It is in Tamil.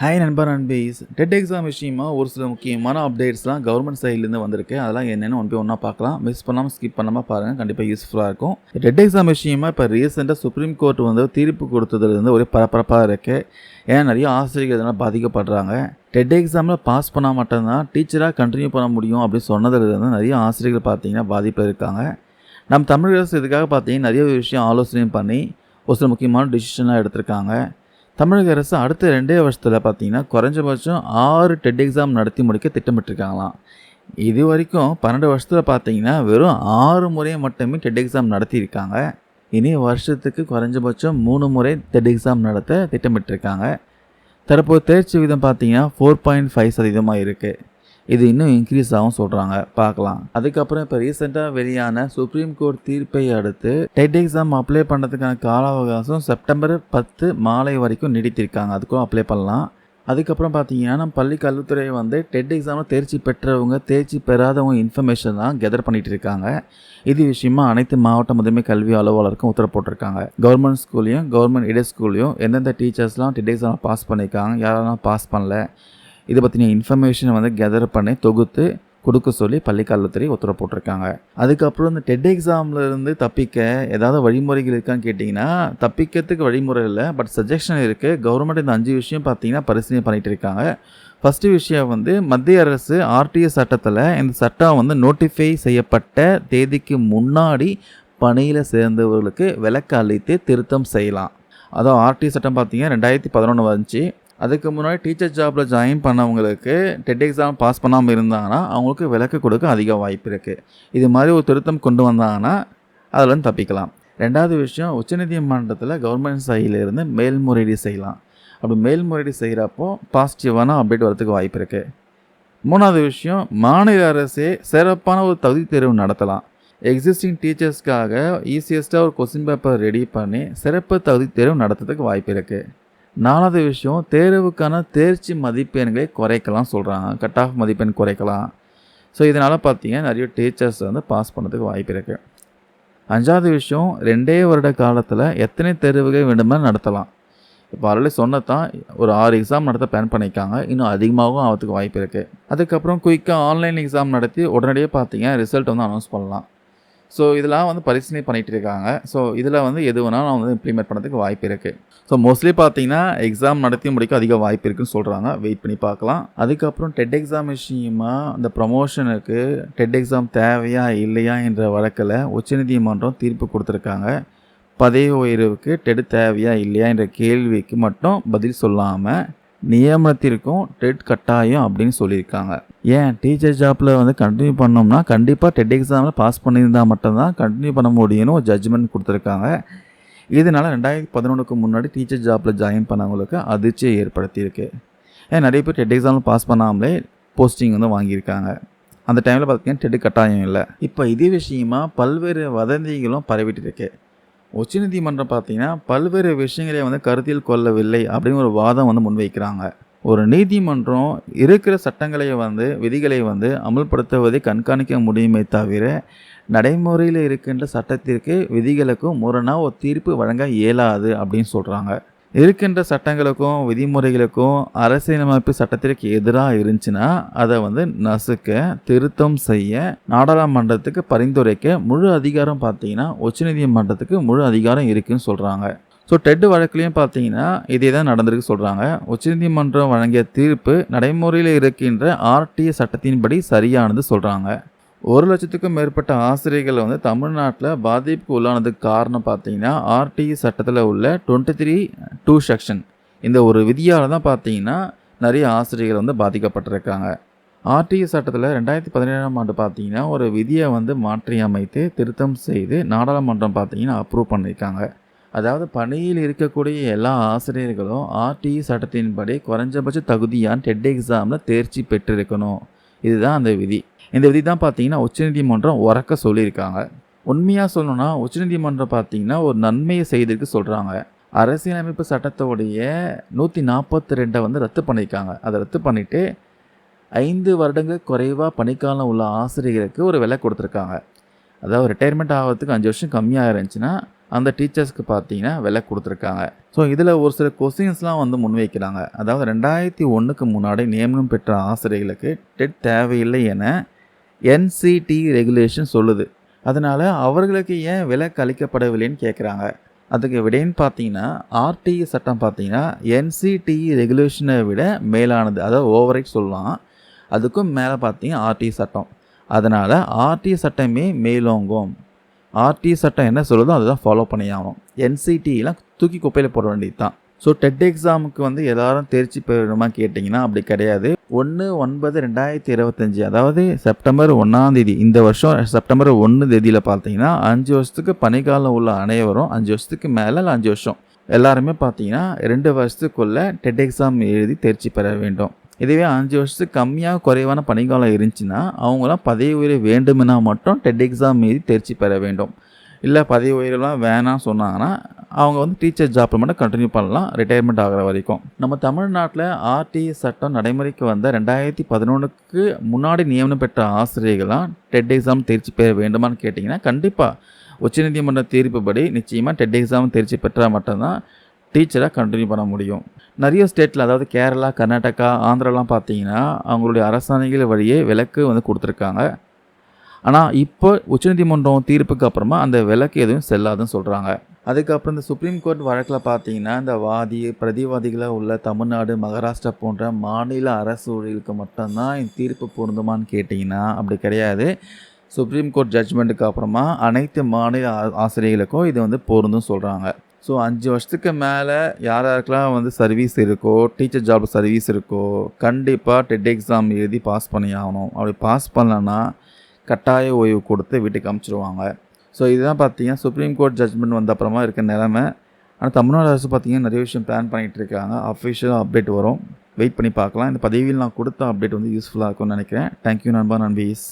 ஹாய் நண்பர் நண்பீஸ். டெட் எக்ஸாம் விஷயமா ஒரு சில முக்கியமான அப்டேட்ஸ்லாம் கவர்மெண்ட் சைட்லேருந்து வந்திருக்கு. அதெல்லாம் என்னென்னு ஒன் பை ஒன்றா பார்க்கலாம். மிஸ் பண்ணாமல் ஸ்கிப் பண்ணாமல் பாருங்கள் கண்டிப்பாக யூஸ்ஃபுல்லாக இருக்கும். டெட் எக்ஸாம் விஷயமா இப்போ ரீசெண்டாக சுப்ரீம் கோர்ட் வந்து தீர்ப்பு கொடுத்ததுலேருந்து ஒரே பரபரப்பாக இருக்குது ஏன்னா நிறைய ஆசிரியர்கள் இதனால் பாதிக்கப்படுறாங்க. டெட் எக்ஸாமில் பாஸ் பண்ணால் மட்டும்தான் டீச்சராக கண்டினியூ பண்ண முடியும் அப்படின்னு சொன்னதுலேருந்து நிறைய ஆசிரியர்கள் பார்த்தீங்கன்னா பாதிப்பில் இருக்காங்க. நம்ம தமிழக அரசு இதுக்காக பார்த்தீங்கன்னா நிறைய விஷயம் ஆலோசனையும் பண்ணி ஒரு சில முக்கியமான டிசிஷனாக எடுத்திருக்காங்க. தமிழக அரசு அடுத்த ரெண்டே வருஷத்தில் பார்த்தீங்கன்னா குறைஞ்சபட்சம் ஆறு டெட் எக்ஸாம் நடத்தி முடிக்க திட்டமிட்டிருக்காங்களாம். இது வரைக்கும் பன்னெண்டு வருஷத்தில் பார்த்தீங்கன்னா வெறும் ஆறு முறை மட்டுமே டெட் எக்ஸாம் நடத்தியிருக்காங்க. இனி வருஷத்துக்கு குறைஞ்சபட்சம் மூணு முறை டெட் எக்ஸாம் நடத்த திட்டமிட்டிருக்காங்க. தற்போது தேர்ச்சி விதம் பார்த்தீங்கன்னா ஃபோர் பாயிண்ட் ஃபைவ் சதவீதமாக இருக்குது இது இன்னும் இன்க்ரீஸ் ஆகும் சொல்கிறாங்க பார்க்கலாம். அதுக்கப்புறம் இப்போ ரீசெண்டாக வெளியான சுப்ரீம் கோர்ட் தீர்ப்பை அடுத்து டெட் எக்ஸாம் அப்ளை பண்ணுறதுக்கான கால அவகாசம் செப்டம்பர் பத்து மாலை வரைக்கும் நீடித்திருக்காங்க. அதுக்கும் அப்ளை பண்ணலாம். அதுக்கப்புறம் பார்த்தீங்கன்னா நம்ம பள்ளி கல்வித்துறை வந்து டெட் எக்ஸாமில் தேர்ச்சி பெற்றவங்க தேர்ச்சி பெறாதவங்க இன்ஃபர்மேஷன் தான் கெதர் பண்ணிட்டு இருக்காங்க. இது விஷயமா அனைத்து மாவட்ட முதன்மை கல்வி அலுவலருக்கும் உத்தரவு போட்டிருக்காங்க. கவர்மெண்ட் ஸ்கூல்லையும் கவர்மெண்ட் எய்டட் ஸ்கூல்லையும் எந்தெந்த டீச்சர்ஸ்லாம் டெட் எக்ஸாம் பாஸ் பண்ணியிருக்காங்க யாரெல்லாம் பாஸ் பண்ணல இதை பற்றின இன்ஃபர்மேஷனை வந்து கெதர் பண்ணி தொகுத்து கொடுக்க சொல்லி பள்ளிக்கல்வித்துறை உத்தரவு போட்டிருக்காங்க. அதுக்கப்புறம் இந்த டெட் எக்ஸாமில் இருந்து தப்பிக்க ஏதாவது வழிமுறைகள் இருக்கான்னு கேட்டிங்கன்னா தப்பிக்கிறதுக்கு வழிமுறை இல்லை பட் சஜஷன் இருக்குது கவர்மெண்ட் இந்த அஞ்சு விஷயம் பார்த்தீங்கன்னா பரிசீலனை பண்ணிகிட்டு இருக்காங்க. ஃபஸ்ட்டு விஷயம் வந்து மத்திய அரசு ஆர்டிஎஸ் சட்டத்தில் இந்த சட்டம் வந்து நோட்டிஃபை செய்யப்பட்ட தேதிக்கு முன்னாடி பணியில் சேர்ந்தவர்களுக்கு விலக்கு அளித்து திருத்தம் செய்யலாம். அதுவும் ஆர்டிஎஸ் சட்டம் பார்த்தீங்கன்னா ரெண்டாயிரத்தி பதினொன்று வந்துச்சு. அதுக்கு முன்னாடி டீச்சர் ஜாபில் ஜாயின் பண்ணவங்களுக்கு டெட் எக்ஸாம் பாஸ் பண்ணாமல் இருந்தாங்கன்னா அவங்களுக்கு விலக்கு கொடுக்க அதிக வாய்ப்பு இருக்குது இது மாதிரி ஒரு திருத்தம் கொண்டு வந்தாங்கன்னா அதில் தப்பிக்கலாம். ரெண்டாவது விஷயம் உச்சநீதிமன்றத்தில் கவர்மெண்ட் சைடிலிருந்து மேல்முறையீடு செய்யலாம். அப்படி மேல்முறையீடு செய்கிறப்போ பாசிட்டிவான அப்டேட் வரதுக்கு வாய்ப்பு இருக்குது மூணாவது விஷயம் மாநில அரசே சிறப்பான ஒரு தகுதி தேர்வு நடத்தலாம். எக்ஸிஸ்டிங் டீச்சர்ஸ்க்காக ஈஸியஸ்ட்டாக ஒரு கொஸ்டின் பேப்பர் ரெடி பண்ணி சிறப்பு தகுதி தேர்வு நடத்துறதுக்கு வாய்ப்பு இருக்குது நாலாவது விஷயம் தேர்வுக்கான தேர்ச்சி மதிப்பெண்களை குறைக்கலாம் சொல்கிறாங்க கட் ஆஃப் மதிப்பெண் குறைக்கலாம். ஸோ இதனால் பார்த்தீங்கன்னா நிறைய டீச்சர்ஸ் வந்து பாஸ் பண்ணதுக்கு வாய்ப்பு இருக்குது அஞ்சாவது விஷயம் ரெண்டே வருட காலத்தில் எத்தனை தேர்வுகள் வேண்டுமே நடத்தலாம். இப்போ ஆல்ரெடி சொன்னதான் ஒரு ஆறு எக்ஸாம் நடத்த பிளான் பண்ணியிருக்காங்க. இன்னும் அதிகமாகவும் ஆகிறதுக்கு வாய்ப்பு இருக்குது அதுக்கப்புறம் குயிக்காக ஆன்லைன் எக்ஸாம் நடத்தி உடனடியே பார்த்தீங்கன்னா ரிசல்ட் வந்து அனௌன்ஸ் பண்ணலாம். ஸோ இதெல்லாம் வந்து பரிசீலனை பண்ணிகிட்டு இருக்காங்க ஸோ இதில் வந்து எது வேணாலும் அவங்க வந்து இம்ப்ளிமெண்ட் பண்ணுறதுக்கு வாய்ப்பு இருக்குது ஸோ மோஸ்ட்லி பார்த்தீங்கன்னா எக்ஸாம் நடத்தி முடிக்க அதிக வாய்ப்பு இருக்குன்னு சொல்கிறாங்க வெயிட் பண்ணி பார்க்கலாம் அதுக்கப்புறம் டெட் எக்ஸாம் விஷயமா அந்த ப்ரமோஷனுக்கு டெட் எக்ஸாம் தேவையா இல்லையா என்ற வழக்கில் உச்சநீதிமன்றம் தீர்ப்பு கொடுத்துருக்காங்க. பதவி உயர்வுக்கு டெட் தேவையா இல்லையா என்ற கேள்விக்கு மட்டும் பதில் சொல்லாமல் நியமனத்திற்கும் டெட் கட்டாயம் அப்படின்னு சொல்லியிருக்காங்க. ஏன்? டீச்சர் ஜாப்பில் வந்து கண்டினியூ பண்ணோம்னா கண்டிப்பாக டெட் எக்ஸாமில் பாஸ் பண்ணியிருந்தால் மட்டும்தான் கண்டினியூ பண்ண முடியும்னு ஒரு ஜட்ஜ்மெண்ட் கொடுத்துருக்காங்க. இதனால் ரெண்டாயிரத்தி பதினொன்றுக்கு முன்னாடி டீச்சர் ஜாப்பில் ஜாயின் பண்ணவங்களுக்கு அதிர்ச்சியை ஏற்படுத்தியிருக்கு. ஏன்? நிறைய பேர் டெட் எக்ஸாமில் பாஸ் பண்ணாமலே போஸ்டிங் வந்து வாங்கியிருக்காங்க. அந்த டைமில் பார்த்தீங்கன்னா டெட் கட்டாயம் இல்லை. இப்போ இதே விஷயமா பல்வேறு வதந்திகளும் பரவிட்டு இருக்கு. உச்சநீதிமன்றம் பார்த்தீங்கன்னா பல்வேறு விஷயங்களை வந்து கருத்தில் கொள்ளவில்லை அப்படின்னு ஒரு வாதம் வந்து முன்வைக்கிறாங்க. ஒரு நீதிமன்றம் இருக்கிற சட்டங்களை வந்து விதிகளை வந்து அமல்படுத்துவதை கண்காணிக்க முடியுமே தவிர நடைமுறையில் இருக்கின்ற சட்டத்திற்கு விதிகளுக்கும் முரணாக ஒரு தீர்ப்பு வழங்க இயலாது அப்படின்னு சொல்கிறாங்க இருக்கின்ற சட்டங்களுக்கும் விதிமுறைகளுக்கும் அரசியலமைப்பு சட்டத்திற்கு எதிராக இருந்துச்சுன்னா அதை வந்து நசுக்க திருத்தம் செய்ய நாடாளுமன்றத்துக்கு பரிந்துரைக்க முழு அதிகாரம் பார்த்தீங்கன்னா உச்சநீதிமன்றத்துக்கு முழு அதிகாரம் இருக்குன்னு சொல்கிறாங்க ஸோ டெட் வழக்குலையும் பார்த்தீங்கன்னா இதே தான் நடந்திருக்கு சொல்கிறாங்க உச்சநீதிமன்றம் வழங்கிய தீர்ப்பு நடைமுறையில் இருக்கின்ற ஆர்டிஏ சட்டத்தின்படி சரியானது சொல்கிறாங்க ஒரு லட்சத்துக்கும் மேற்பட்ட ஆசிரியர்கள் வந்து தமிழ்நாட்டில் பாதிப்புக்கு உள்ளானதுக்கு காரணம் பார்த்தீங்கன்னா ஆர்டிஇ சட்டத்தில் உள்ள டுவெண்ட்டி த்ரீ டூ செக்ஷன் இந்த ஒரு விதியால் தான் பார்த்தீங்கன்னா நிறைய ஆசிரியர்கள் வந்து பாதிக்கப்பட்டிருக்காங்க. ஆர்டிஇ சட்டத்தில் ரெண்டாயிரத்தி பதினேழாம் ஆண்டு பார்த்தீங்கன்னா ஒரு விதியை வந்து மாற்றி அமைத்து திருத்தம் செய்து நாடாளுமன்றம் பார்த்தீங்கன்னா அப்ரூவ் பண்ணியிருக்காங்க. அதாவது பணியில் இருக்கக்கூடிய எல்லா ஆசிரியர்களும் ஆர்டிஇ சட்டத்தின்படி குறைஞ்சபட்ச தகுதியான டெட் எக்ஸாமில் தேர்ச்சி பெற்றிருக்கணும். இதுதான் அந்த விதி. இந்த விதி தான் பார்த்தீங்கன்னா உச்சநீதிமன்றம் உறக்க சொல்லியிருக்காங்க. உண்மையாக சொல்லணும்னா உச்சநீதிமன்றம் பார்த்தீங்கன்னா ஒரு நன்மையை செய்திருக்கு சொல்கிறாங்க அரசியலமைப்பு சட்டத்தோடைய நூற்றி நாற்பத்தி ரெண்டை வந்து ரத்து பண்ணியிருக்காங்க. அதை ரத்து பண்ணிவிட்டு ஐந்து வருடங்கள் குறைவாக பணிக்காலம் உள்ள ஆசிரியர்களுக்கு ஒரு விலை கொடுத்துருக்காங்க. அதாவது ரிட்டையர்மெண்ட் ஆகிறதுக்கு அஞ்சு வருஷம் கம்மியாக இருந்துச்சுன்னா அந்த டீச்சர்ஸ்க்கு பார்த்தீங்கன்னா விலை கொடுத்துருக்காங்க. ஸோ இதில் ஒரு சில கொஸ்டின்ஸ்லாம் வந்து முன்வைக்கிறாங்க. அதாவது ரெண்டாயிரத்தி ஒன்றுக்கு முன்னாடி நியமனம் பெற்ற ஆசிரியர்களுக்கு டெட் தேவையில்லை என என்சிடி ரெகுலேஷன் சொல்லுது. அதனால் அவர்களுக்கு ஏன் விலக்கு அளிக்கப்படவில்லைன்னு கேட்குறாங்க அதுக்கு விடைன்னு பார்த்தீங்கன்னா ஆர்டிஇ சட்டம் பார்த்தீங்கன்னா என்சிடிஇ ரெகுலேஷனை விட மேலானது. அதாவது ஓவரைட் சொல்லலாம். அதுக்கும் மேலே பார்த்தீங்கன்னா ஆர்டிஇ சட்டம். அதனால் ஆர்டிஇ சட்டமே மேலோங்கும். ஆர்டி சட்டம் என்ன சொல்லுதோ அதுதான் ஃபாலோ பண்ணி ஆகணும். என்சிடிலாம் தூக்கி குப்பையில் போட வேண்டியது தான் ஸோ டெட் எக்ஸாமுக்கு வந்து எல்லாரும் தேர்ச்சி பெறணுமா கேட்டிங்கன்னா அப்படி கிடையாது. ஒன்று ஒன்பது ரெண்டாயிரத்தி இருபத்தஞ்சி அதாவது செப்டம்பர் ஒன்றாந்தேதி இந்த வருஷம் செப்டம்பர் ஒன்று தேதியில் பார்த்தீங்கன்னா அஞ்சு வருஷத்துக்கு பனிக்காலம் உள்ள அனைவரும் அஞ்சு வருஷத்துக்கு மேலே இல்லை அஞ்சு வருஷம். எல்லாருமே பார்த்தீங்கன்னா ரெண்டு வருஷத்துக்குள்ளே டெட் எக்ஸாம் எழுதி தேர்ச்சி பெற வேண்டும். இதுவே அஞ்சு வருஷத்துக்கு கம்மியாக குறைவான பணிக்காலம் இருந்துச்சுன்னா அவங்களாம் பதவி உயர்வு வேண்டுமென்னா மட்டும் டெட் எக்ஸாம் எழுதி தேர்ச்சி பெற வேண்டும். இல்லை பதவி உயர்வுலாம் வேணாம் சொன்னாங்கன்னா அவங்க வந்து டீச்சர் ஜாப்பில் மட்டும் கண்டினியூ பண்ணலாம் ரிட்டையர்மெண்ட் ஆகிற வரைக்கும். நம்ம தமிழ்நாட்டில் ஆர்டிஇ சட்டம் நடைமுறைக்கு வந்த ரெண்டாயிரத்தி பதினொன்றுக்கு முன்னாடி நியமனம் பெற்ற ஆசிரியர்களாம் டெட் எக்ஸாம் தேர்ச்சி பெற வேண்டுமான்னு கேட்டிங்கன்னா கண்டிப்பாக உச்சநீதிமன்ற தீர்ப்புப்படி நிச்சயமாக டெட் எக்ஸாம் தேர்ச்சி பெற்றால் மட்டும்தான் டீச்சராக கண்டினியூ பண்ண முடியும். நிறைய ஸ்டேட்டில் அதாவது கேரளா கர்நாடகா ஆந்திராலாம் பார்த்தீங்கன்னா அவங்களுடைய அரசாணைகள் வழியே விலக்கு வந்து கொடுத்துருக்காங்க. ஆனால் இப்போ உச்சநீதிமன்றம் தீர்ப்புக்கு அப்புறமா அந்த விலக்கு எதுவும் செல்லாதுன்னு சொல்கிறாங்க அதுக்கப்புறம் இந்த சுப்ரீம் கோர்ட் வழக்கில் பார்த்தீங்கன்னா இந்த வாதி பிரதிவாதிகளாக உள்ள தமிழ்நாடு மகாராஷ்டிரா போன்ற மாநில அரசு ஊழியர்களுக்கு மட்டும்தான் இந்த தீர்ப்பு பொருந்துமான்னு கேட்டிங்கன்னா அப்படி கிடையாது. சுப்ரீம் கோர்ட் ஜட்ஜ்மெண்ட்டுக்கு அப்புறமா அனைத்து மாநில ஆ- ஆசிரியர்களுக்கும் இது வந்து பொருந்தும் சொல்கிறாங்க ஸோ அஞ்சு வருஷத்துக்கு மேலே யார் யாருக்கெல்லாம் வந்து சர்வீஸ் இருக்கோ டீச்சர் ஜாப் சர்வீஸ் இருக்கோ கண்டிப்பாக டெட் எக்ஸாம் எழுதி பாஸ் பண்ணி ஆகணும் அப்படி பாஸ் பண்ணலன்னா கட்டாய ஓய்வு கொடுத்து வீட்டுக்கு அமுச்சிடுவாங்க ஸோ இதுதான் பார்த்தீங்கன்னா சுப்ரீம் கோர்ட் ஜட்ஜ்மெண்ட் வந்த அப்புறமா இருக்க நிலமை. ஆனால் தமிழ்நாடு அரசு பார்த்தீங்கன்னா நிறைய விஷயம் பிளான் பண்ணிகிட்டு இருக்காங்க. அஃபிஷியலாக அப்டேட் வரும். வெயிட் பண்ணி பார்க்கலாம். இந்த பதவியில் நான் கொடுத்த அப்டேட் வந்து யூஸ்ஃபுல்லாக இருக்கும்னு நினைக்கிறேன். தேங்க்யூ நண்பா. நண்பீஸ்